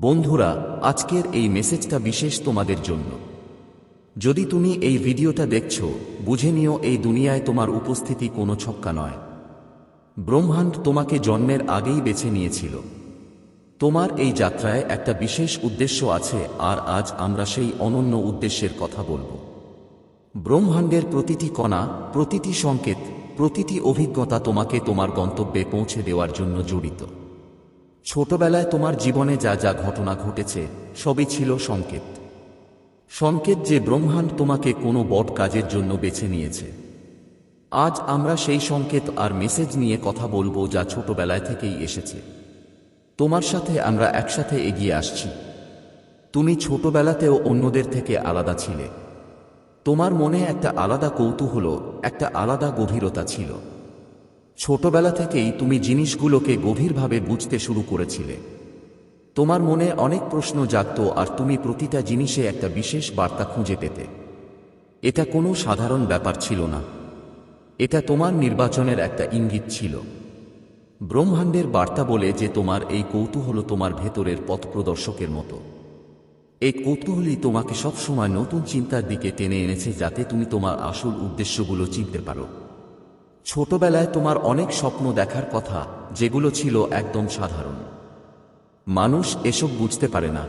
বন্ধুরা, আজকের এই মেসেজটা বিশেষ তোমাদের জন্য। যদি তুমি এই ভিডিওটা দেখছ, বুঝে নিও এই দুনিয়ায় তোমার উপস্থিতি কোনো ছক্কা নয়। ব্রহ্মাণ্ড তোমাকে জন্মের আগেই বেছে নিয়েছিল। তোমার এই যাত্রায় একটা বিশেষ উদ্দেশ্য আছে, আর আজ আমরা সেই অনন্য উদ্দেশ্যের কথা বলব। ব্রহ্মাণ্ডের প্রতিটি কণা, প্রতিটি সংকেত, প্রতিটি অভিজ্ঞতা তোমাকে তোমার গন্তব্যে পৌঁছে দেওয়ার জন্য জড়িত। ছোটবেলায় তোমার জীবনে যা যা ঘটনা ঘটেছে, সবই ছিল সংকেত। সংকেত যে ব্রহ্মাণ্ড তোমাকে কোনো বট কাজের জন্য বেছে নিয়েছে। আজ আমরা সেই সংকেত আর মেসেজ নিয়ে কথা বলব যা ছোটবেলায় থেকেই এসেছে। তোমার সাথে আমরা একসাথে এগিয়ে আসছি। তুমি ছোটবেলাতেও অন্যদের থেকে আলাদা ছিলে। তোমার মনে একটা আলাদা কৌতূহল, একটা আলাদা গভীরতা ছিল। ছোটবেলা থেকেই তুমি জিনিসগুলোকে গভীরভাবে বুঝতে শুরু করেছিলে। তোমার মনে অনেক প্রশ্ন জাগত আর তুমি প্রতিটা জিনিসে একটা বিশেষ বার্তা খুঁজে পেতে। এটা কোনো সাধারণ ব্যাপার ছিল না। এটা তোমার নির্বাচনের একটা ইঙ্গিত ছিল। ব্রহ্মাণ্ডের বার্তা বলে যে তোমার এই কৌতূহল তোমার ভেতরের পথ প্রদর্শকের মতো। এই কৌতূহলই তোমাকে সবসময় নতুন চিন্তার দিকে টেনে এনেছে যাতে তুমি তোমার আসল উদ্দেশ্যগুলো চিনতে পারো। ছোটবেলায় তোমার অনেক স্বপ্ন দেখার কথা, যেগুলো ছিল একদম সাধারণ। মানুষ এসব বুঝতে পারে না।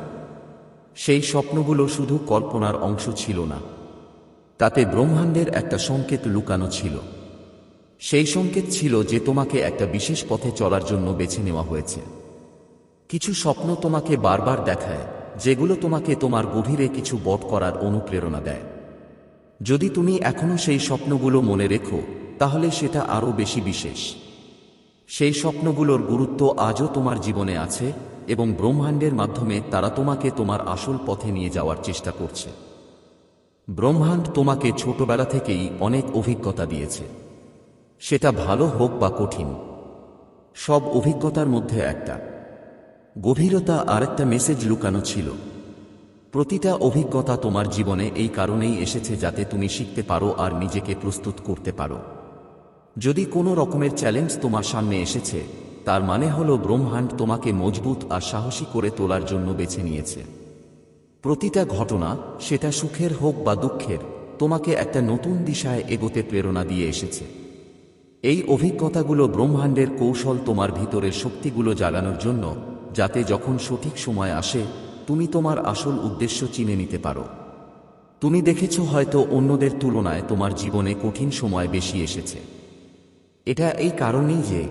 সেই স্বপ্নগুলো শুধু কল্পনার অংশ ছিল না। তাতে ব্রহ্মাণ্ডের একটা সংকেত লুকানো ছিল। সেই সংকেত ছিল যে তোমাকে একটা বিশেষ পথে চলার জন্য বেছে নেওয়া হয়েছে। কিছু স্বপ্ন তোমাকে বারবার দেখায়, যেগুলো তোমাকে তোমার গভীরে কিছু বট করার অনুপ্রেরণা দেয়। যদি তুমি এখনও সেই স্বপ্নগুলো মনে রেখো তাহলে সেটা আরও বেশি বিশেষ। সেই স্বপ্নগুলোর গুরুত্ব আজও তোমার জীবনে আছে এবং ব্রহ্মাণ্ডের মাধ্যমে তারা তোমাকে তোমার আসল পথে নিয়ে যাওয়ার চেষ্টা করছে। ব্রহ্মাণ্ড তোমাকে ছোটবেলা থেকেই অনেক অভিজ্ঞতা দিয়েছে। সেটা ভালো হোক বা কঠিন, সব অভিজ্ঞতার মধ্যে একটা। গভীরতা আর একটা মেসেজ লুকানো ছিল। প্রতিটা অভিজ্ঞতা তোমার জীবনে এই কারণেই এসেছে যাতে তুমি শিখতে পারো আর নিজেকে প্রস্তুত করতে পারো। যদি কোনো রকমের চ্যালেঞ্জ তোমার সামনে এসেছে, তার মানে হলো ব্রহ্মাণ্ড তোমাকে মজবুত আর সাহসী করে তোলার জন্য বেছে নিয়েছে। প্রতিটা ঘটনা, সেটা সুখের হোক বা দুঃখের, তোমাকে একটা নতুন দিশায় এগোতে প্রেরণা দিয়ে এসেছে। এই অভিজ্ঞতাগুলো ব্রহ্মাণ্ডের কৌশল তোমার ভিতরের শক্তিগুলো জাগানোর জন্য, যাতে যখন সঠিক সময় আসে, তুমি তোমার আসল উদ্দেশ্য চিনে নিতে পারো। তুমি দেখেছ হয়তো অন্যদের তুলনায় তোমার জীবনে কঠিন সময় বেশি এসেছে। এটা এই কারণেই যে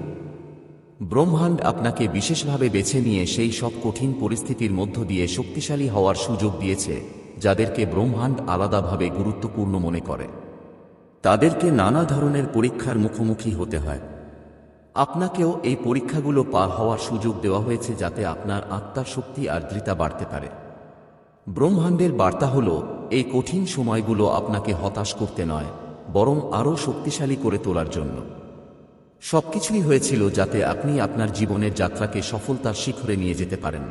ব্রহ্মাণ্ড আপনাকে বিশেষভাবে বেছে নিয়ে সেই সব কঠিন পরিস্থিতির মধ্য দিয়ে শক্তিশালী হওয়ার সুযোগ দিয়েছে, যাদেরকে ব্রহ্মাণ্ড আলাদাভাবে গুরুত্বপূর্ণ মনে করে। তাদেরকে নানা ধরনের পরীক্ষার মুখোমুখি হতে হয়। আপনাকেও এই পরীক্ষাগুলো পার হওয়ার সুযোগ দেওয়া হয়েছে যাতে আপনার আত্মার শক্তি আর দৃতা বাড়তে পারে। ব্রহ্মাণ্ডের বার্তা হল, এই কঠিন সময়গুলো আপনাকে হতাশ করতে নয়, বরং আরও শক্তিশালী করে তোলার জন্য। সবকিছুই হয়েছিল যাতে আপনি আপনার জীবনের যাত্রাকে সফলতার শিখরে নিয়ে যেতে পারেন।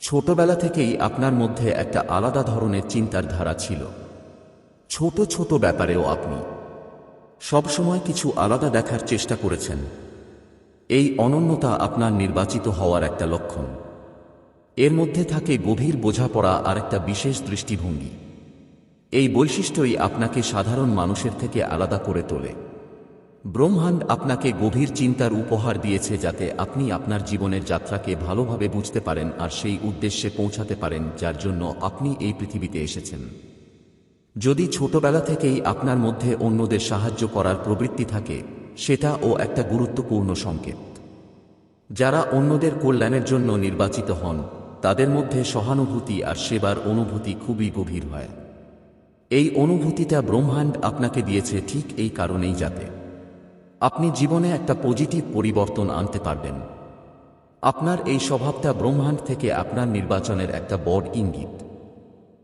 ছোটবেলা থেকেই আপনার মধ্যে একটা আলাদা ধরনের চিন্তার ধারা ছিল। ছোট ছোট ব্যাপারেও আপনি সবসময় কিছু আলাদা দেখার চেষ্টা করেছেন। এই অনন্যতা আপনার নির্বাচিত হওয়ার একটা লক্ষণ। এর মধ্যে থাকে গভীর বোঝাপড়া আর একটা বিশেষ দৃষ্টিভঙ্গি। এই বৈশিষ্ট্যই আপনাকে সাধারণ মানুষের থেকে আলাদা করে তোলে। ব্রহ্মাণ্ড আপনাকে গভীর চিন্তার উপহার দিয়েছে যাতে আপনি আপনার জীবনের যাত্রাকে ভালোভাবে বুঝতে পারেন আর সেই উদ্দেশ্যে পৌঁছাতে পারেন যার জন্য আপনি এই পৃথিবীতে এসেছেন। যদি ছোটবেলা থেকেই আপনার মধ্যে অন্যদের সাহায্য করার প্রবৃত্তি থাকে সেটাও একটা গুরুত্বপূর্ণ সংকেত। যারা অন্যদের কল্যাণের জন্য নির্বাচিত হন, তাদের মধ্যে সহানুভূতি আর সেবার অনুভূতি খুবই গভীর হয়। এই অনুভূতিটা ব্রহ্মাণ্ড আপনাকে দিয়েছে ঠিক এই কারণেই যাতে। আপনি জীবনে একটা পজিটিভ পরিবর্তন আনতে পারবেন। আপনার এই স্বভাবটা ব্রহ্মাণ্ড থেকে আপনার নির্বাচনের একটা বড় ইঙ্গিত।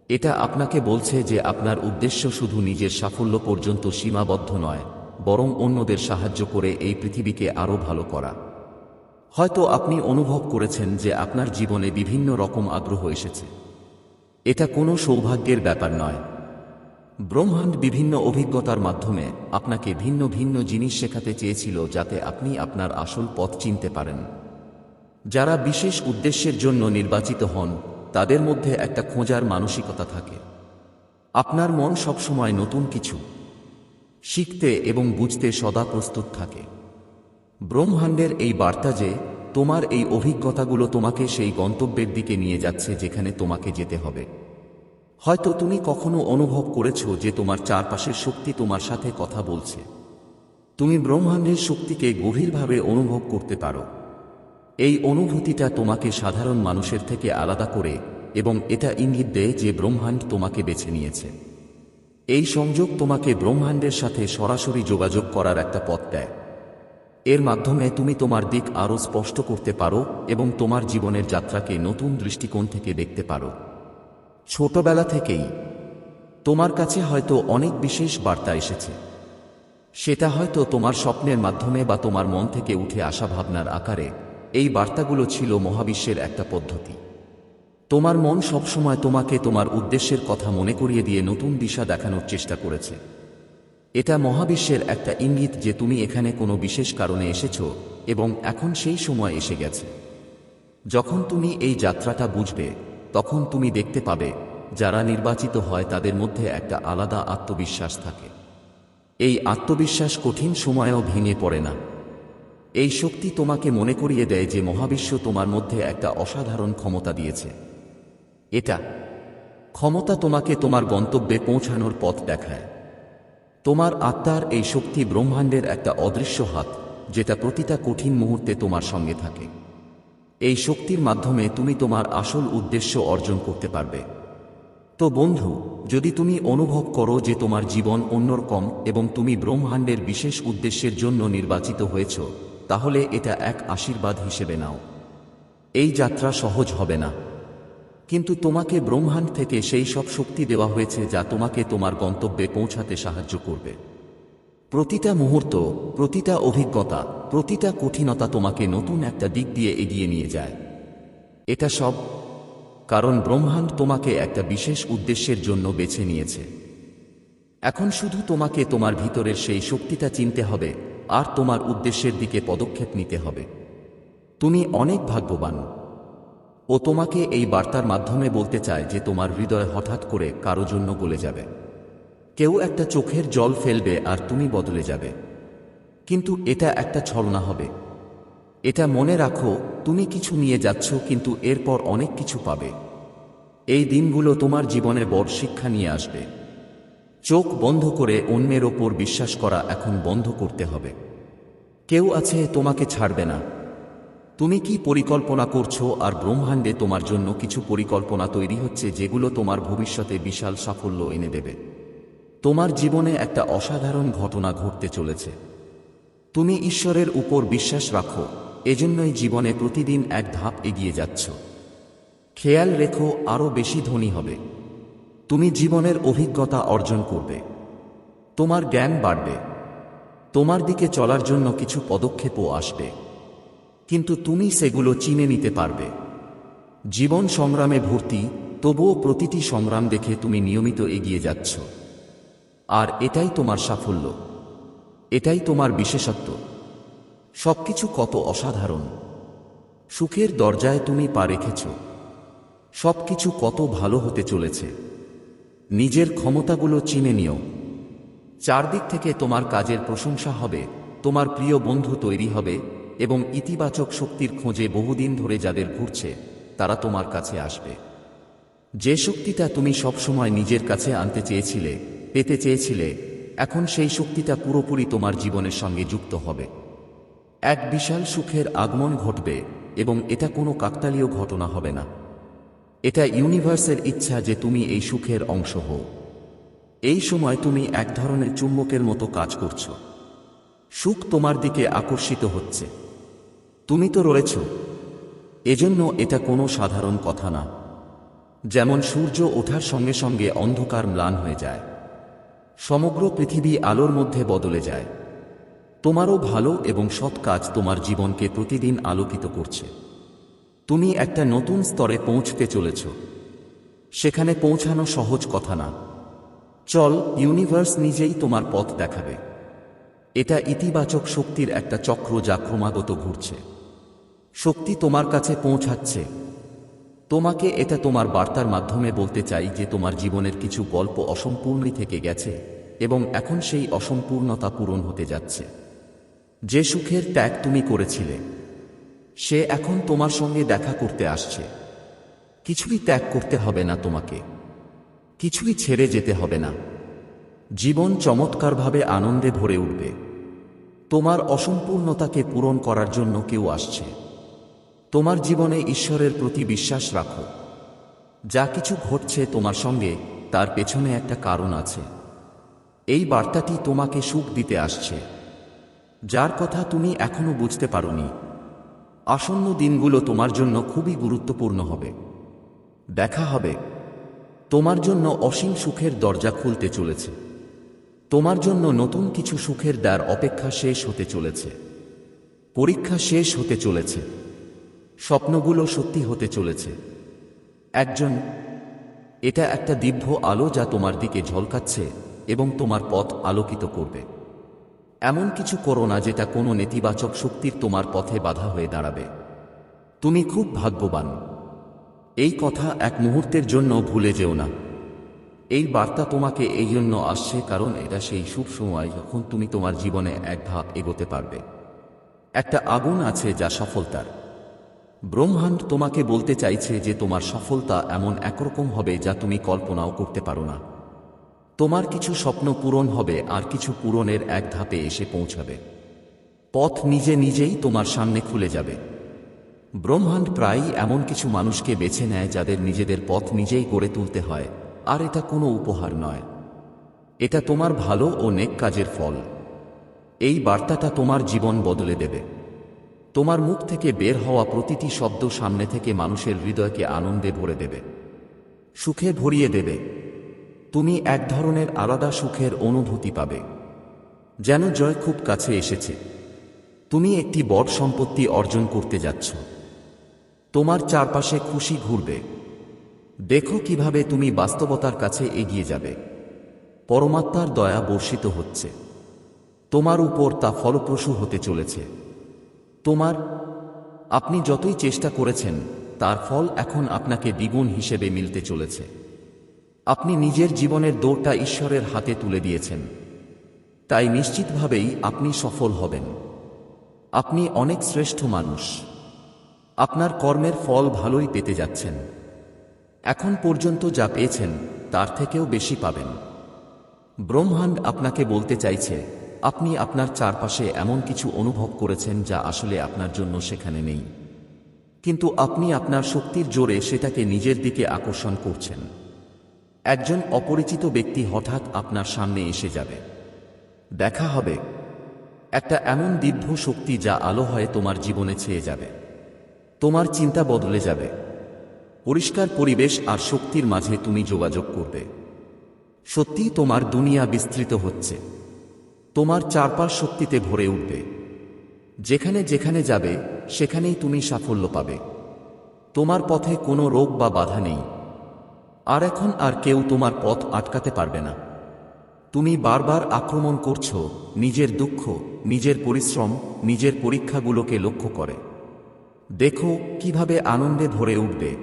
এটা আপনাকে বলছে যে আপনার উদ্দেশ্য শুধু নিজের সাফল্য পর্যন্ত সীমাবদ্ধ নয়, বরং অন্যদের সাহায্য করে এই পৃথিবীকে আরও ভালো করা। হয়তো আপনি অনুভব করেছেন যে আপনার জীবনে বিভিন্ন রকম আগ্রহ এসেছে। এটা কোনো সৌভাগ্যের ব্যাপার নয়। ব্রহ্মাণ্ড বিভিন্ন অভিজ্ঞতার মাধ্যমে আপনাকে ভিন্ন ভিন্ন জিনিস শেখাতে চেয়েছিল যাতে আপনি আপনার আসল পথ চিনতে পারেন। যারা বিশেষ উদ্দেশ্যের জন্য নির্বাচিত হন, তাদের মধ্যে একটা খোঁজার মানসিকতা থাকে। আপনার মন সবসময় নতুন কিছু শিখতে এবং বুঝতে সদা প্রস্তুত থাকে। ব্রহ্মাণ্ডের এই বার্তা যে, তোমার এই অভিজ্ঞতাগুলো তোমাকে সেই গন্তব্যের দিকে নিয়ে যাচ্ছে যেখানে তোমাকে যেতে হবে। হয়তো তুমি কখনো অনুভব করেছ যে তোমার চারপাশের শক্তি তোমার সাথে কথা বলছে। তুমি ব্রহ্মাণ্ডের শক্তিকে গভীরভাবে অনুভব করতে পারো। এই অনুভূতিটা তোমাকে সাধারণ মানুষের থেকে আলাদা করে এবং এটা ইঙ্গিত দেয় যে ব্রহ্মাণ্ড তোমাকে বেছে নিয়েছে। এই সংযোগ তোমাকে ব্রহ্মাণ্ডের সাথে সরাসরি যোগাযোগ করার একটা পথ দেয়। এর মাধ্যমে তুমি তোমার দিক আরও স্পষ্ট করতে পারো এবং তোমার জীবনের যাত্রাকে নতুন দৃষ্টিকোণ থেকে দেখতে পারো। ছোটবেলা থেকেই তোমার কাছে হয়তো অনেক বিশেষ বার্তা এসেছে। সেটা হয়তো তোমার স্বপ্নের মাধ্যমে বা তোমার মন থেকে উঠে আসা ভাবনার আকারে এই বার্তাগুলো ছিল মহাবিশ্বের একটা পদ্ধতি। তোমার মন সবসময় তোমাকে তোমার উদ্দেশ্যের কথা মনে করিয়ে দিয়ে নতুন দিশা দেখানোর চেষ্টা করেছে। এটা মহাবিশ্বের একটা ইঙ্গিত যে তুমি এখানে কোনো বিশেষ কারণে এসেছ এবং এখন সেই সময় এসে গেছে। যখন তুমি এই যাত্রাটা বুঝবে তখন তুমি দেখতে পাবে, যারা নির্বাচিত হয় তাদের মধ্যে একটা আলাদা আত্মবিশ্বাস থাকে। এই আত্মবিশ্বাস কঠিন সময়েও ভেঙে পড়ে না। এই শক্তি তোমাকে মনে করিয়ে দেয় যে মহাবিশ্ব তোমার মধ্যে একটা অসাধারণ ক্ষমতা দিয়েছে। এটা ক্ষমতা তোমাকে তোমার গন্তব্যে পৌঁছানোর পথ দেখায়। তোমার আত্মার এই শক্তি ব্রহ্মাণ্ডের একটা অদৃশ্য হাত, যেটা প্রতিটা কঠিন মুহূর্তে তোমার সঙ্গে থাকে। এই শক্তির মাধ্যমে তুমি তোমার আসল উদ্দেশ্য অর্জন করতে পারবে। তো বন্ধু, যদি তুমি অনুভব করো যে তোমার জীবন অন্যরকম এবং তুমি ব্রহ্মাণ্ডের বিশেষ উদ্দেশ্যের জন্য নির্বাচিত হয়েছ, তাহলে এটা এক আশীর্বাদ হিসেবে নাও। এই যাত্রা সহজ হবে না। কিন্তু তোমাকে ব্রহ্মাণ্ড থেকে সেই সব শক্তি দেওয়া হয়েছে যা তোমাকে তোমার গন্তব্যে পৌঁছাতে সাহায্য করবে। প্রতিটা মুহূর্ত, প্রতিটা অভিজ্ঞতা, প্রতিটা কঠিনতা তোমাকে নতুন একটা দিক দিয়ে এগিয়ে নিয়ে যায়। এটা সব কারণ ব্রহ্মাণ্ড তোমাকে একটা বিশেষ উদ্দেশ্যের জন্য বেছে নিয়েছে। এখন শুধু তোমাকে তোমার ভিতরের সেই শক্তিটা চিনতে হবে, আর তোমার উদ্দেশ্যের দিকে পদক্ষেপ নিতে হবে। তুমি অনেক ভাগ্যবান। ও তোমাকে এই বার্তার মাধ্যমে বলতে চায় যে তোমার হৃদয় হঠাৎ করে কারও জন্য গলে যাবে। কেউ একটা চোখের জল ফেলবে আর তুমি বদলে যাবে। কিন্তু এটা একটা ছলনা হবে। এটা মনে রাখো, তুমি কিছু নিয়ে যাচ্ছ কিন্তু এরপর অনেক কিছু পাবে। এই দিনগুলো তোমার জীবনে বড় শিক্ষা নিয়ে আসবে। চোখ বন্ধ করে অন্যের ওপর বিশ্বাস করা এখন বন্ধ করতে হবে। কেউ আছে তোমাকে ছাড়বে না। তুমি কি পরিকল্পনা করছ আর ব্রহ্মাণ্ডে তোমার জন্য কিছু পরিকল্পনা তৈরি হচ্ছে যেগুলো তোমার ভবিষ্যতে বিশাল সাফল্য এনে দেবে। তোমার জীবনে একটা অসাধারণ ঘটনা ঘটতে চলেছে। তুমি ঈশ্বরের উপর বিশ্বাস রাখো, এজন্যই জীবনে প্রতিদিন এক ধাপ এগিয়ে যাচ্ছ। খেয়াল রেখো, আরও বেশি ধনী হবে। তুমি জীবনের অভিজ্ঞতা অর্জন করবে। তোমার জ্ঞান বাড়বে। তোমার দিকে চলার জন্য কিছু পদক্ষেপও আসবে। কিন্তু তুমি সেগুলো চিনে নিতে পারবে। জীবন সংগ্রামে ভর্তি, তবুও প্রতিটি সংগ্রাম দেখে তুমি নিয়মিত এগিয়ে যাচ্ছ। আর এটাই তোমার সাফল্য। এটাই তোমার বিশেষত্ব। সবকিছু কত অসাধারণ। সুখের দরজায় তুমি পা রেখেছ। সবকিছু কত ভালো হতে চলেছে। নিজের ক্ষমতাগুলো চিনে নিও। চারদিক থেকে তোমার কাজের প্রশংসা হবে, তোমার প্রিয় বন্ধু তৈরি হবে এবং ইতিবাচক শক্তির খোঁজে বহুদিন ধরে যাদের ঘুরছে, তারা তোমার কাছে আসবে। যে শক্তিটা তুমি সবসময় নিজের কাছে আনতে চেয়েছিলে পেতে চেয়েছিলে, এখন সেই শক্তিটা পুরোপুরি তোমার জীবনের সঙ্গে যুক্ত হবে। এক বিশাল সুখের আগমন ঘটবে এবং এটা কোনো কাকতালীয় ঘটনা হবে না। এটা ইউনিভার্সের ইচ্ছা যে তুমি এই সুখের অংশ হও। এই সময় তুমি এক ধরনের চুম্বকের মতো কাজ করছ। সুখ তোমার দিকে আকর্ষিত হচ্ছে। তুমি তো রয়েছ। এজন্য এটা কোনো সাধারণ কথা না। যেমন সূর্য ওঠার সঙ্গে সঙ্গে অন্ধকার ম্লান হয়ে যায়। সমগ্র পৃথিবী আলোর মধ্যে বদলে যায়। তোমারও ভালো এবং সৎ কাজ তোমার জীবনকে প্রতিদিন আলোকিত করছে। তুমি একটা নতুন স্তরে পৌঁছতে চলেছ। সেখানে পৌঁছানো সহজ কথা না। চল, ইউনিভার্স নিজেই তোমার পথ দেখাবে। এটা ইতিবাচক শক্তির একটা চক্র যা ক্রমাগত ঘুরছে। শক্তি তোমার কাছে পৌঁছাচ্ছে। তোমাকে এটা তোমার বার্তার মাধ্যমে বলতে চাই যে তোমার জীবনের কিছু গল্প অসম্পূর্ণই থেকে গেছে এবং এখন সেই অসম্পূর্ণতা পূরণ হতে যাচ্ছে। যে সুখের ত্যাগ তুমি করেছিলে, সে এখন তোমার সঙ্গে দেখা করতে আসছে। কিছুই ত্যাগ করতে হবে না তোমাকে, কিছুই ছেড়ে যেতে হবে না। জীবন চমৎকারভাবে আনন্দে ভরে উঠবে। তোমার অসম্পূর্ণতাকে পূরণ করার জন্য কেউ আসছে। তোমার জীবনে ঈশ্বরের প্রতি বিশ্বাস রাখো। যা কিছু ঘটছে তোমার সঙ্গে, তার পেছনে একটা কারণ আছে। এই বার্তাটি তোমাকে সুখ দিতে আসছে। যার কথা তুমি এখনও বুঝতে পারোনি। আসন্ন দিনগুলো তোমার জন্য খুবই গুরুত্বপূর্ণ হবে। দেখা হবে। তোমার জন্য অসীম সুখের দরজা খুলতে চলেছে। তোমার জন্য নতুন কিছু সুখের দ্বার অপেক্ষা শেষ হতে চলেছে। পরীক্ষা শেষ হতে চলেছে। স্বপ্নগুলো সত্যি হতে চলেছে। একজন, এটা একটা দিব্য আলো যা তোমার দিকে ঝলকাচ্ছে এবং তোমার পথ আলোকিত করবে। এমন কিছু করো না যেটা কোনো নেতিবাচক শক্তির তোমার পথে বাধা হয়ে দাঁড়াবে। তুমি খুব ভাগ্যবান। এই কথা এক মুহূর্তের জন্য ভুলে যেও না। এই বার্তা তোমাকে এই জন্য আসছে কারণ এটা সেই শুভ সময় যখন তুমি তোমার জীবনে এক ধাপ এগোতে পারবে। একটা আগুন আছে যা সফলতার। ব্রহ্মাণ্ড তোমাকে বলতে চাইছে যে তোমার সফলতা এমন একরকম হবে যা তুমি কল্পনাও করতে পারো না। তোমার কিছু স্বপ্ন পূরণ হবে আর কিছু পূরণের এক ধাপে এসে পৌঁছাবে। পথ নিজে নিজেই তোমার সামনে খুলে যাবে। ব্রহ্মাণ্ড প্রায়ই এমন কিছু মানুষকে বেছে নেয় যাদের নিজেদের পথ নিজেই গড়ে তুলতে হয়, আর এটা কোনো উপহার নয়। এটা তোমার ভালো ও নেক কাজের ফল। এই বার্তাটা তোমার জীবন বদলে দেবে। তোমার মুখ থেকে বের হওয়া প্রতিটি শব্দ সামনে থেকে মানুষের হৃদয়কে আনন্দে ভরে দেবে, সুখে ভরিয়ে দেবে। তুমি এক ধরনের আলাদা সুখের অনুভূতি পাবে, যেন জয় খুব কাছে এসেছে। তুমি একটি বড় সম্পত্তি অর্জন করতে যাচ্ছ। তোমার চারপাশে খুশি ঘুরবে। দেখো কীভাবে তুমি বাস্তবতার কাছে এগিয়ে যাবে। পরমাত্মার দয়া বর্ষিত হচ্ছে। তোমার উপর তা ফলপ্রসূ হতে চলেছে। তোমার, আপনি যতই চেষ্টা করেছেন, তার ফল এখন আপনাকে দ্বিগুণ হিসেবে মিলতে চলেছে। আপনি নিজের জীবনের দৌড়টা ঈশ্বরের হাতে তুলে দিয়েছেন। তাই নিশ্চিতভাবেই আপনি সফল হবেন। আপনি অনেক শ্রেষ্ঠ মানুষ। আপনার কর্মের ফল ভালোই পেতে যাচ্ছেন। এখন পর্যন্ত যা পেয়েছেন, তার থেকেও বেশি পাবেন। ব্রহ্মাণ্ড আপনাকে বলতে চাইছে আপনি আপনার চারপাশে এমন কিছু অনুভব করেছেন যা আসলে আপনার জন্য সেখানে নেই। কিন্তু আপনি আপনার শক্তির জোরে সেটাকে নিজের দিকে আকর্ষণ করছেন। একজন অপরিচিত ব্যক্তি হঠাৎ আপনার সামনে এসে যাবে। দেখা হবে। একটা এমন দিব্য শক্তি যা আলো হয়ে তোমার জীবনে ছেয়ে যাবে। তোমার চিন্তা বদলে যাবে। পরিষ্কার পরিবেশ আর শক্তির মাঝে তুমি যোগাযোগ করবে। সত্যি তোমার দুনিয়া বিস্তৃত হচ্ছে। তোমার চারপাশ শক্তিতে ভরে উঠবে। যেখানে যেখানে যাবে, সেখানেই তুমি সাফল্য পাবে। তোমার পথে কোনো রোগ বা বাধা নেই। আর এখন আর কেউ তোমার পথ আটকাতে পারবে না। তুমি বারবার আক্রমণ করছ, নিজের দুঃখ, নিজের পরিশ্রম, নিজের পরীক্ষাগুলোকে লক্ষ্য করে। দেখো কীভাবে আনন্দে ভরে উঠবে।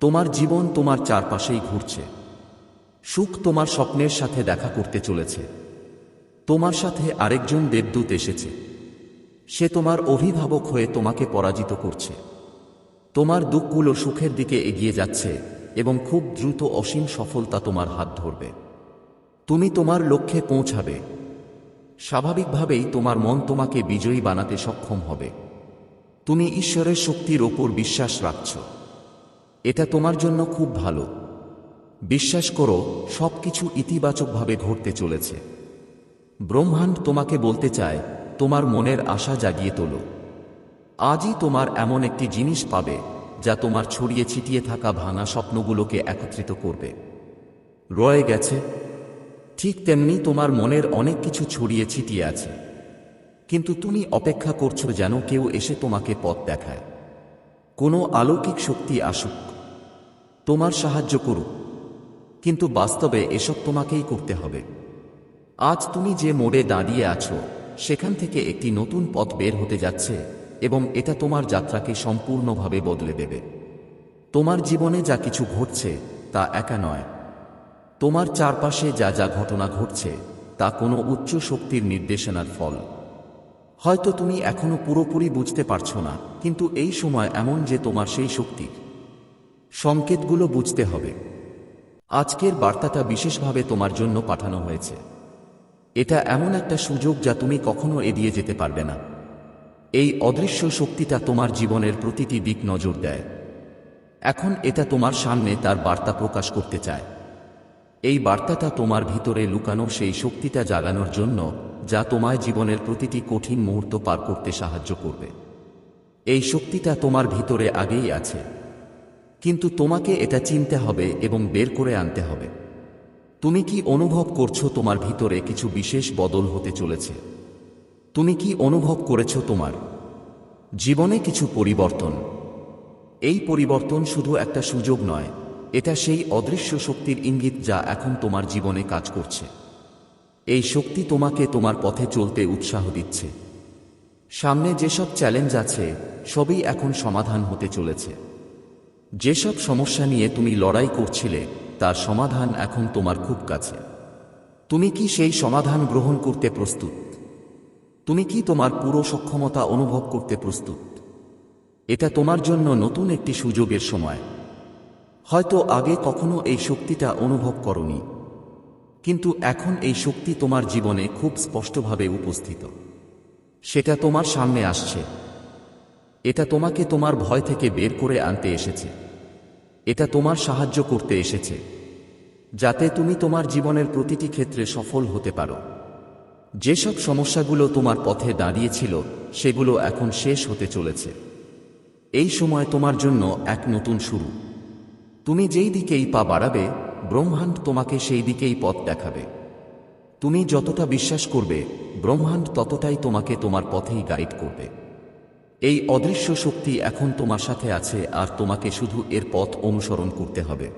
তোমার জীবন তোমার চারপাশেই ঘুরছে। সুখ তোমার স্বপ্নের সাথে দেখা করতে চলেছে। তোমার সাথে আরেকজন দেবদূত এসেছে। সে তোমার অভিভাবক হয়ে তোমাকে পরাজিত করছে। তোমার দুঃখগুলো সুখের দিকে এগিয়ে যাচ্ছে এবং খুব দ্রুত অসীম সফলতা তোমার হাত ধরবে। তুমি তোমার লক্ষ্যে পৌঁছাবে। স্বাভাবিকভাবেই তোমার মন তোমাকে বিজয়ী বানাতে সক্ষম হবে। তুমি ঈশ্বরের শক্তির ওপর বিশ্বাস রাখছ। এটা তোমার জন্য খুব ভালো। বিশ্বাস করো সব কিছু ইতিবাচকভাবে ঘটতে চলেছে। ব্রহ্মাণ্ড তোমাকে বলতে চায়, তোমার মনের আশা জাগিয়ে তোলো। আজই তোমার এমন একটি জিনিস পাবে, যা তোমার ছড়িয়ে ছিটিয়ে থাকা ভাঙা স্বপ্নগুলোকে একত্রিত করবে। রয়ে গেছে। ঠিক তেমনি তোমার মনের অনেক কিছু ছড়িয়ে ছিটিয়ে আছে। কিন্তু তুমি অপেক্ষা করছ যেন কেউ এসে তোমাকে পথ দেখায়। কোনো আলৌকিক শক্তি আসুক, তোমার সাহায্য করুক। কিন্তু বাস্তবে এসব তোমাকেই করতে হবে। আজ তুমি যে মোড়ে দাঁড়িয়ে আছো, সেখান থেকে একটি নতুন পথ বের হতে যাচ্ছে এবং এটা তোমার যাত্রাকে সম্পূর্ণভাবে বদলে দেবে। তোমার জীবনে যা কিছু ঘটছে, তা একা নয়। তোমার চারপাশে যা যা ঘটনা ঘটছে, তা কোনো উচ্চ শক্তির নির্দেশনার ফল। হয়তো তুমি এখনও পুরোপুরি বুঝতে পারছ না, কিন্তু এই সময় এমন যে তোমার সেই শক্তির সংকেতগুলো বুঝতে হবে। আজকের বার্তাটা বিশেষভাবে তোমার জন্য পাঠানো হয়েছে। এটা এমন একটা সুযোগ যা তুমি কখনো এড়িয়ে যেতে পারবে না। এই অদৃশ্য শক্তিটা তোমার জীবনের প্রতিটি দিক নজর দেয়। এখন এটা তোমার সামনে তার বার্তা প্রকাশ করতে চায়। এই বার্তাটা তোমার ভিতরে লুকানো সেই শক্তিটা জাগানোর জন্য যা তোমায় জীবনের প্রতিটি কঠিন মুহূর্ত পার করতে সাহায্য করবে। এই শক্তিটা তোমার ভিতরে আগেই আছে। কিন্তু তোমাকে এটা চিনতে হবে এবং বের করে আনতে হবে। তুমি কি অনুভব করছ তোমার ভিতরে কিছু বিশেষ বদল হতে চলেছে? তুমি কি অনুভব করেছ তোমার জীবনে কিছু পরিবর্তন? এই পরিবর্তন শুধু একটা সুযোগ নয়, এটা সেই অদৃশ্য শক্তির ইঙ্গিত যা এখন তোমার জীবনে কাজ করছে। এই শক্তি তোমাকে তোমার পথে চলতে উৎসাহ দিচ্ছে। সামনে যেসব চ্যালেঞ্জ আছে, সবই এখন সমাধান হতে চলেছে। যেসব সমস্যা নিয়ে তুমি লড়াই করছিলে তার সমাধান এখন তোমার খুব কাছে। তুমি কি সেই সমাধান গ্রহণ করতে প্রস্তুত? তুমি কি তোমার পুরো সক্ষমতা অনুভব করতে প্রস্তুত? এটা তোমার জন্য নতুন একটি সুযোগের সময়। হয়তো আগে কখনো এই শক্তিটা অনুভব করনি। কিন্তু এখন এই শক্তি তোমার জীবনে খুব স্পষ্টভাবে উপস্থিত। সেটা তোমার সামনে আসছে। এটা তোমাকে তোমার ভয় থেকে বের করে আনতে এসেছে। এটা তোমার সাহায্য করতে এসেছে, যাতে তুমি তোমার জীবনের প্রতিটি ক্ষেত্রে সফল হতে পারো। যেসব সমস্যাগুলো তোমার পথে দাঁড়িয়েছিল, সেগুলো এখন শেষ হতে চলেছে। এই সময় তোমার জন্য এক নতুন শুরু। তুমি যেই দিকেই পা বাড়াবে, ব্রহ্মাণ্ড তোমাকে সেই দিকেই পথ দেখাবে। তুমি যতটা বিশ্বাস করবে, ব্রহ্মাণ্ড ততটাই তোমাকে তোমার পথেই গাইড করবে। এই অদৃশ্য শক্তি এখন তোমার সাথে আছে আর তোমাকে শুধু এর পথ অনুসরণ করতে হবে।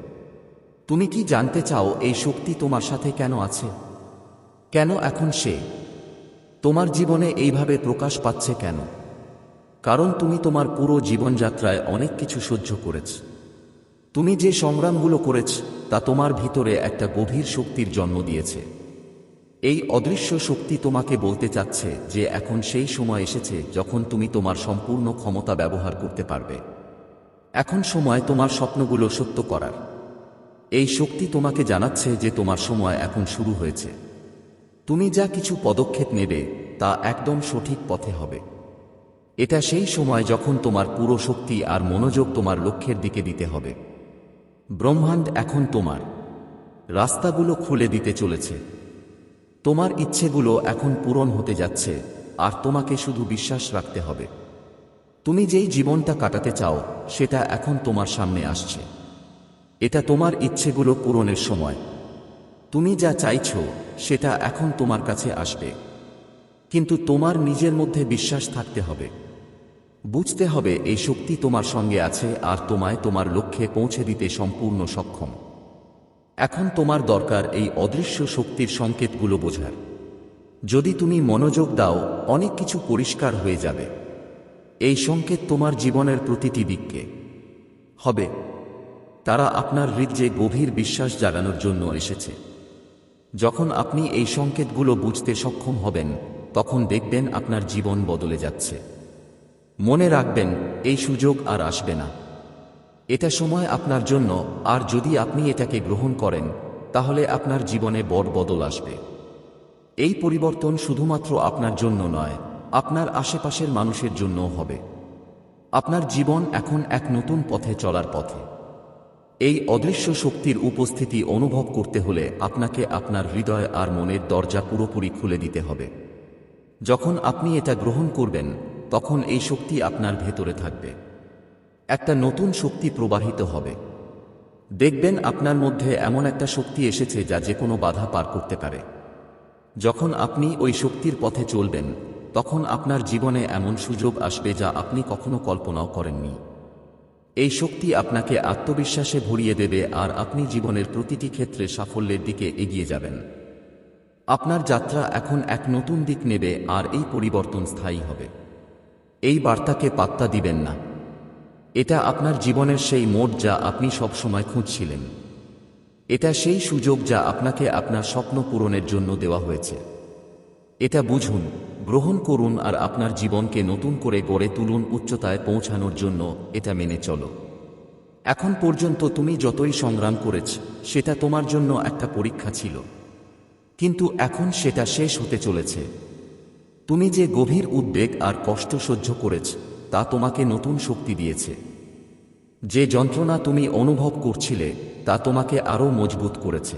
তুমি কি জানতে চাও এই শক্তি তোমার সাথে কেন আছে? কেন এখন সে? তোমার জীবনে এইভাবে প্রকাশ পাচ্ছে কেন? কারণ তুমি তোমার পুরো জীবনযাত্রায় অনেক কিছু সহ্য করেছ। তুমি যে সংগ্রামগুলো করেছ, তা তোমার ভিতরে একটা গভীর শক্তির জন্ম দিয়েছে। এই অদৃশ্য শক্তি তোমাকে বলতে চাচ্ছে যে এখন সেই সময় এসেছে যখন তুমি তোমার সম্পূর্ণ ক্ষমতা ব্যবহার করতে পারবে। এখন সময় তোমার স্বপ্নগুলো সত্য করার। এই শক্তি তোমাকে জানাচ্ছে যে তোমার সময় এখন শুরু হয়েছে। তুমি যা কিছু পদক্ষেপ নেবে তা একদম সঠিক পথে হবে। এটা সেই সময় যখন তোমার পুরো শক্তি আর মনোযোগ তোমার লক্ষ্যের দিকে দিতে হবে। ব্রহ্মাণ্ড এখন তোমার। রাস্তাগুলো খুলে দিতে চলেছে। তোমার ইচ্ছেগুলো এখন পূরণ হতে যাচ্ছে, আর তোমাকে শুধু বিশ্বাস রাখতে হবে। তুমি যেই জীবনটা কাটাতে চাও, সেটা এখন তোমার সামনে আসছে। এটা তোমার ইচ্ছেগুলো পূরণের সময়। তুমি যা চাইছ, সেটা এখন তোমার কাছে আসবে। কিন্তু তোমার নিজের মধ্যে বিশ্বাস থাকতে হবে। বুঝতে হবে, এই শক্তি তোমার সঙ্গে আছে, আর তোমায় তোমার লক্ষ্যে পৌঁছে দিতে সম্পূর্ণ সক্ষম। এখন তোমার দরকার এই অদৃশ্য শক্তির সংকেতগুলো বোঝার। যদি তুমি মনোযোগ দাও, অনেক কিছু পরিষ্কার হয়ে যাবে। এই সংকেত তোমার জীবনের প্রতিটি দিককে হবে। তারা আপনার হৃদয়ে গভীর বিশ্বাস জাগানোর জন্য এসেছে। যখন আপনি এই সংকেতগুলো বুঝতে সক্ষম হবেন, তখন দেখবেন আপনার জীবন বদলে যাচ্ছে। মনে রাখবেন, এই সুযোগ আর আসবে না। এটা সময় আপনার জন্য, আর যদি আপনি এটাকে গ্রহণ করেন, তাহলে আপনার জীবনে বড় বদল আসবে। এই পরিবর্তন শুধুমাত্র আপনার জন্য নয়, আপনার আশেপাশের মানুষের জন্যও হবে। আপনার জীবন এখন এক নতুন পথে চলার পথে। এই অদৃশ্য শক্তির উপস্থিতি অনুভব করতে হলে আপনাকে আপনার হৃদয় আর মনের দরজা পুরোপুরি খুলে দিতে হবে। যখন আপনি এটা গ্রহণ করবেন, তখন এই শক্তি আপনার ভেতরে থাকবে। একটা নতুন শক্তি প্রবাহিত হবে। দেখবেন আপনার মধ্যে এমন একটা শক্তি এসেছে যা যে কোনো বাধা পার করতে পারে। যখন আপনি ওই শক্তির পথে চলবেন, তখন আপনার জীবনে এমন সুযোগ আসবে যা আপনি কখনো কল্পনাও করেননি। এই শক্তি আপনাকে আত্মবিশ্বাসে ভরিয়ে দেবে আর আপনি জীবনের প্রতিটি ক্ষেত্রে সাফল্যের দিকে এগিয়ে যাবেন। আপনার যাত্রা এখন এক নতুন দিক নেবে আর এই পরিবর্তন স্থায়ী হবে। এই বার্তাকে পাত্তা দিবেন না। এটা আপনার জীবনের সেই মোড় যা আপনি সবসময় খুঁজছিলেন। এটা সেই সুযোগ যা আপনাকে আপনার স্বপ্ন পূরণের জন্য দেওয়া হয়েছে। এটা বুঝুন, গ্রহণ করুন আর আপনার জীবনকে নতুন করে গড়ে তুলুন উচ্চতায় পৌঁছানোর জন্য এটা মেনে চলো। এখন পর্যন্ত তুমি যতই সংগ্রাম করেছ, সেটা তোমার জন্য একটা পরীক্ষা ছিল। কিন্তু এখন সেটা শেষ হতে চলেছে। তুমি যে গভীর উদ্বেগ আর কষ্ট সহ্য করেছ তা তোমাকে নতুন শক্তি দিয়েছে। যে যন্ত্রণা তুমি অনুভব করছিলে, তা তোমাকে আরও মজবুত করেছে।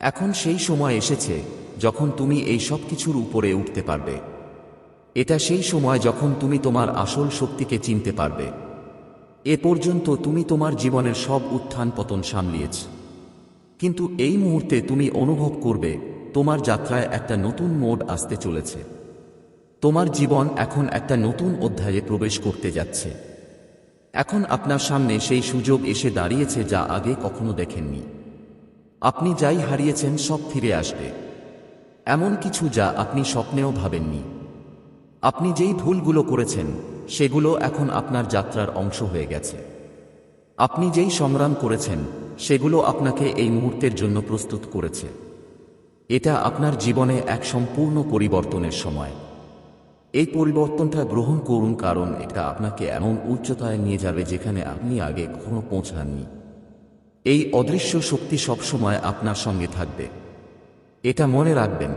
এখন সেই সময় এসেছে যখন তুমি এই সব কিছুর উপরে উঠতে পারবে। এটা সেই সময় যখন তুমি তোমার আসল শক্তিকে চিনতে পারবে। এ পর্যন্ত তুমি তোমার জীবনের সব উত্থান পতন সামলিয়েছ। কিন্তু এই মুহূর্তে তুমি অনুভব করবে, তোমার যাত্রায় একটা নতুন মোড আসতে চলেছে। তোমার জীবন এখন একটা নতুন অধ্যায়ে প্রবেশ করতে যাচ্ছে। এখন আপনার সামনে সেই সুযোগ এসে দাঁড়িয়েছে যা আগে কখনো দেখেননি। আপনি যাই হারিয়েছেন সব ফিরে আসবে। এমন কিছু যা আপনি স্বপ্নেও ভাবেননি। আপনি যেই ভুলগুলো করেছেন, সেগুলো এখন আপনার যাত্রার অংশ হয়ে গেছে। আপনি যেই সংগ্রাম করেছেন, সেগুলো আপনাকে এই মুহূর্তের জন্য প্রস্তুত করেছে। এটা আপনার জীবনে এক সম্পূর্ণ পরিবর্তনের সময়। এই পরিবর্তনটা গ্রহণ করুন কারণ এটা আপনাকে এমন উচ্চতায় নিয়ে যাবে যেখানে আপনি আগে কখনো পৌঁছাননি। এই অদৃশ্য শক্তি সবসময় আপনার সঙ্গে থাকবে। এটা মনে রাখবেন।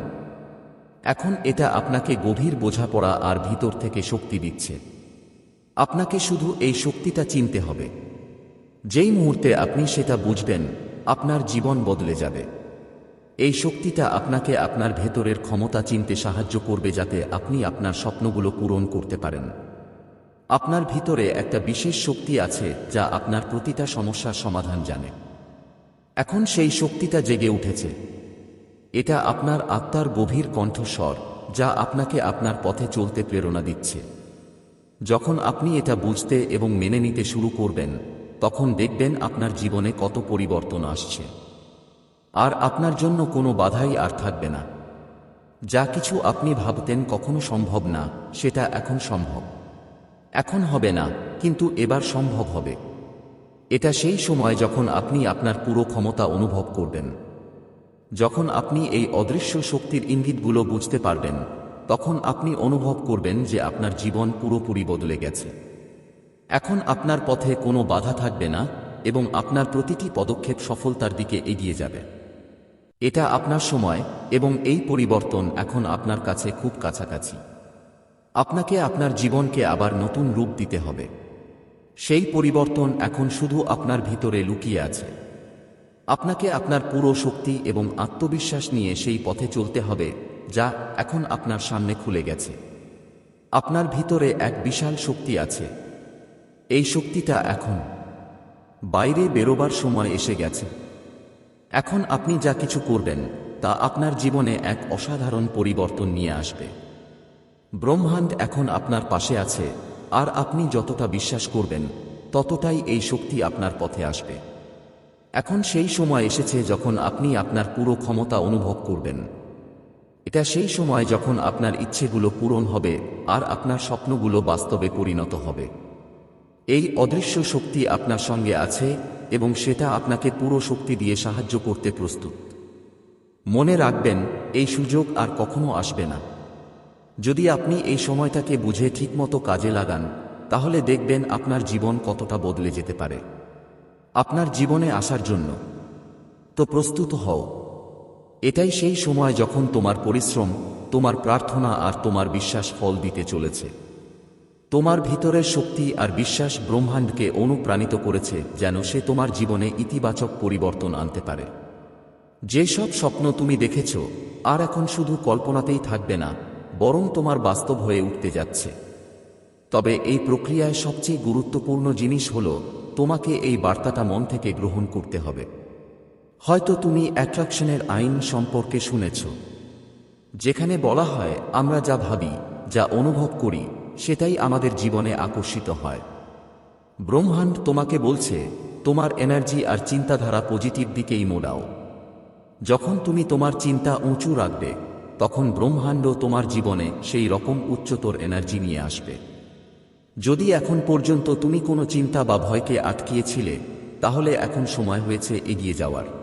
এখন এটা আপনাকে গভীর বোঝাপড়া আর ভিতর থেকে শক্তি দিচ্ছে। আপনাকে শুধু এই শক্তিটা চিনতে হবে। যেই মুহূর্তে আপনি সেটা বুঝবেন, আপনার জীবন বদলে যাবে। এই শক্তিটা আপনাকে আপনার ভেতরের ক্ষমতা চিনতে সাহায্য করবে যাতে আপনি আপনার স্বপ্নগুলো পূরণ করতে পারেন। আপনার ভিতরে একটা বিশেষ শক্তি আছে যা আপনার প্রতিটা সমস্যার সমাধান জানে। এখন সেই শক্তিটা জেগে উঠেছে। এটা আপনার আত্মার গভীর কণ্ঠস্বর যা আপনাকে আপনার পথে চলতে প্রেরণা দিচ্ছে। যখন আপনি এটা বুঝতে এবং মেনে নিতে শুরু করবেন, তখন দেখবেন আপনার জীবনে কত পরিবর্তন আসছে। আর আপনার জন্য কোনো বাধাই আর থাকবে না। যা কিছু আপনি ভাবতেন কখনো সম্ভব না, সেটা এখন সম্ভব। এখন হবে না, কিন্তু এবার সম্ভব হবে। এটা সেই সময় যখন আপনি আপনার পুরো ক্ষমতা অনুভব করবেন। যখন আপনি এই অদৃশ্য শক্তির ইঙ্গিতগুলো বুঝতে পারবেন, তখন আপনি অনুভব করবেন যে আপনার জীবন পুরোপুরি বদলে গেছে। এখন আপনার পথে কোনো বাধা থাকবে না এবং আপনার প্রতিটি পদক্ষেপ সফলতার দিকে এগিয়ে যাবে। এটা আপনার সময় এবং এই পরিবর্তন এখন আপনার কাছে খুব কাছাকাছি। আপনাকে আপনার জীবনকে আবার নতুন রূপ দিতে হবে। সেই পরিবর্তন এখন শুধু আপনার ভিতরে লুকিয়ে আছে। আপনাকে আপনার পুরো শক্তি এবং আত্মবিশ্বাস নিয়ে সেই পথে চলতে হবে, যা এখন আপনার সামনে খুলে গেছে। আপনার ভিতরে এক বিশাল শক্তি আছে। এই শক্তিটা এখন বাইরে বেরোবার সময় এসে গেছে। এখন আপনি যা কিছু করবেন, তা আপনার জীবনে এক অসাধারণ পরিবর্তন নিয়ে আসবে। ব্রহ্মাণ্ড এখন আপনার পাশে আছে, আর আপনি যতটা বিশ্বাস করবেন, ততটাই এই শক্তি আপনার পথে আসবে। এখন সেই সময় এসেছে যখন আপনি আপনার পুরো ক্ষমতা অনুভব করবেন। এটা সেই সময় যখন আপনার ইচ্ছেগুলো পূরণ হবে, আর আপনার স্বপ্নগুলো বাস্তবে পরিণত হবে। এই অদৃশ্য শক্তি আপনার সঙ্গে আছে এবং সেটা আপনাকে পুরো শক্তি দিয়ে সাহায্য করতে প্রস্তুত। মনে রাখবেন, এই সুযোগ আর কখনো আসবে না। যদি আপনি এই সময়টাকে বুঝে ঠিকমতো কাজে লাগান, তাহলে দেখবেন আপনার জীবন কতটা বদলে যেতে পারে। আপনার জীবনে আসার জন্য। তো প্রস্তুত হও। এটাই সেই সময় যখন তোমার পরিশ্রম, তোমার প্রার্থনা আর তোমার বিশ্বাস ফল দিতে চলেছে। তোমার ভিতরের শক্তি আর বিশ্বাস ব্রহ্মাণ্ডকে অনুপ্রাণিত করেছে যেন সে তোমার জীবনে ইতিবাচক পরিবর্তন আনতে পারে। যেসব স্বপ্ন তুমি দেখেছ, আর এখন শুধু কল্পনাতেই থাকবে না, বরং তোমার বাস্তব হয়ে উঠতে যাচ্ছে। তবে এই প্রক্রিয়ায় সবচেয়ে গুরুত্বপূর্ণ জিনিস হল, তোমাকে এই বার্তাটা মন থেকে গ্রহণ করতে হবে। হয়তো তুমি অ্যাট্রাকশনের আইন সম্পর্কে শুনেছ। যেখানে বলা হয়, আমরা যা ভাবি, যা অনুভব করি সেটাই আমাদের জীবনে আকর্ষিত হয়। ব্রহ্মাণ্ড তোমাকে বলছে, তোমার এনার্জি আর চিন্তাধারা পজিটিভ দিকেই মোড়াও। যখন তুমি তোমার চিন্তা উঁচু রাখবে, তখন ব্রহ্মাণ্ড তোমার জীবনে সেই রকম উচ্চতর এনার্জি নিয়ে আসবে। যদি এখন পর্যন্ত তুমি কোনো চিন্তা বা ভয়কে আটকিয়েছিলে, তাহলে এখন সময় হয়েছে এগিয়ে যাওয়ার।